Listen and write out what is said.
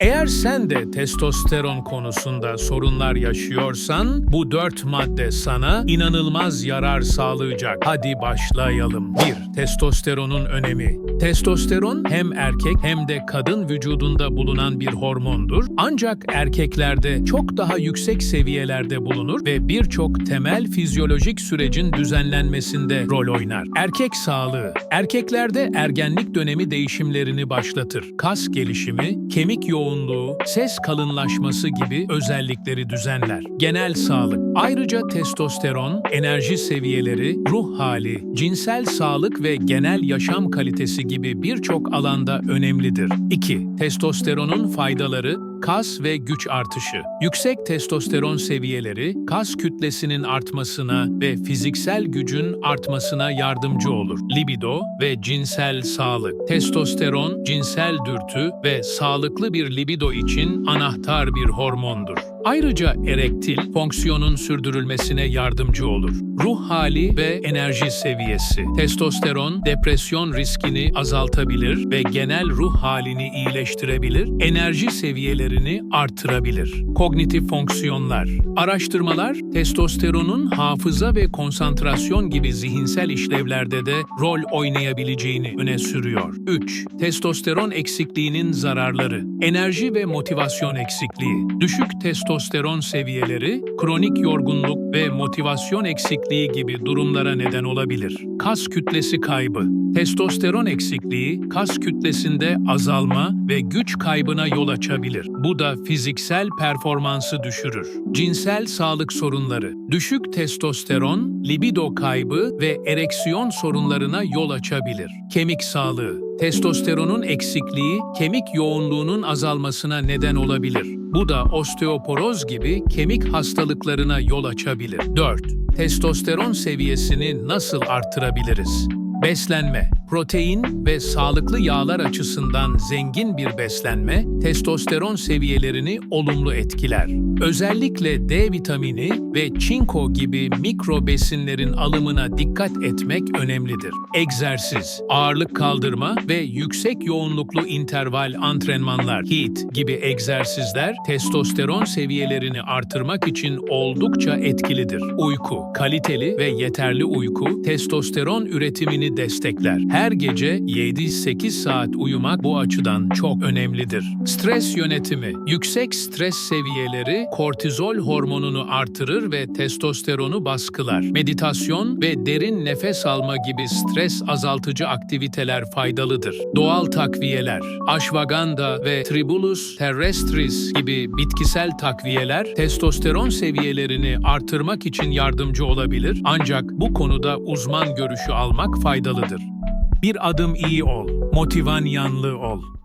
Eğer sen de testosteron konusunda sorunlar yaşıyorsan bu dört madde sana inanılmaz yarar sağlayacak. Hadi başlayalım. 1. Testosteronun önemi. Testosteron hem erkek hem de kadın vücudunda bulunan bir hormondur. Ancak erkeklerde çok daha yüksek seviyelerde bulunur ve birçok temel fizyolojik sürecin düzenlenmesinde rol oynar. Erkek sağlığı. Erkeklerde ergenlik dönemi değişimlerini başlatır. Kas gelişimi, kemik yoğunluğu, ses kalınlaşması gibi özellikleri düzenler. Genel sağlık. Ayrıca testosteron, enerji seviyeleri, ruh hali, cinsel sağlık ve genel yaşam kalitesi gibi birçok alanda önemlidir. 2. Testosteronun faydaları Kas ve güç artışı. Yüksek testosteron seviyeleri kas kütlesinin artmasına ve fiziksel gücün artmasına yardımcı olur. Libido ve cinsel sağlık. Testosteron, cinsel dürtü ve sağlıklı bir libido için anahtar bir hormondur. Ayrıca erektil fonksiyonun sürdürülmesine yardımcı olur. Ruh hali ve enerji seviyesi. Testosteron depresyon riskini azaltabilir ve genel ruh halini iyileştirebilir. Enerji seviyelerini artırabilir. Kognitif fonksiyonlar. Araştırmalar testosteronun hafıza ve konsantrasyon gibi zihinsel işlevlerde de rol oynayabileceğini öne sürüyor. 3. Testosteron eksikliğinin zararları. Enerji ve motivasyon eksikliği. Düşük testosteron seviyeleri, kronik yorgunluk ve motivasyon eksikliği gibi durumlara neden olabilir. Kas kütlesi kaybı. Testosteron eksikliği kas kütlesinde azalma ve güç kaybına yol açabilir. Bu da fiziksel performansı düşürür. Cinsel sağlık sorunları. Düşük testosteron, libido kaybı ve ereksiyon sorunlarına yol açabilir. Kemik sağlığı. Testosteronun eksikliği kemik yoğunluğunun azalmasına neden olabilir. Bu da osteoporoz gibi kemik hastalıklarına yol açabilir. 4. Testosteron seviyesini nasıl artırabiliriz? Beslenme, protein ve sağlıklı yağlar açısından zengin bir beslenme testosteron seviyelerini olumlu etkiler. Özellikle D vitamini ve çinko gibi mikro besinlerin alımına dikkat etmek önemlidir. Egzersiz, ağırlık kaldırma ve yüksek yoğunluklu interval antrenmanlar, HIIT gibi egzersizler testosteron seviyelerini artırmak için oldukça etkilidir. Uyku, kaliteli ve yeterli uyku testosteron üretimini destekler. Her gece 7-8 saat uyumak bu açıdan çok önemlidir. Stres yönetimi. Yüksek stres seviyeleri kortizol hormonunu artırır ve testosteronu baskılar. Meditasyon ve derin nefes alma gibi stres azaltıcı aktiviteler faydalıdır. Doğal takviyeler, ashwagandha ve tribulus terrestris gibi bitkisel takviyeler testosteron seviyelerini artırmak için yardımcı olabilir ancak bu konuda uzman görüşü almak faydalıdır. Bir adım iyi ol, motivan yanlı ol.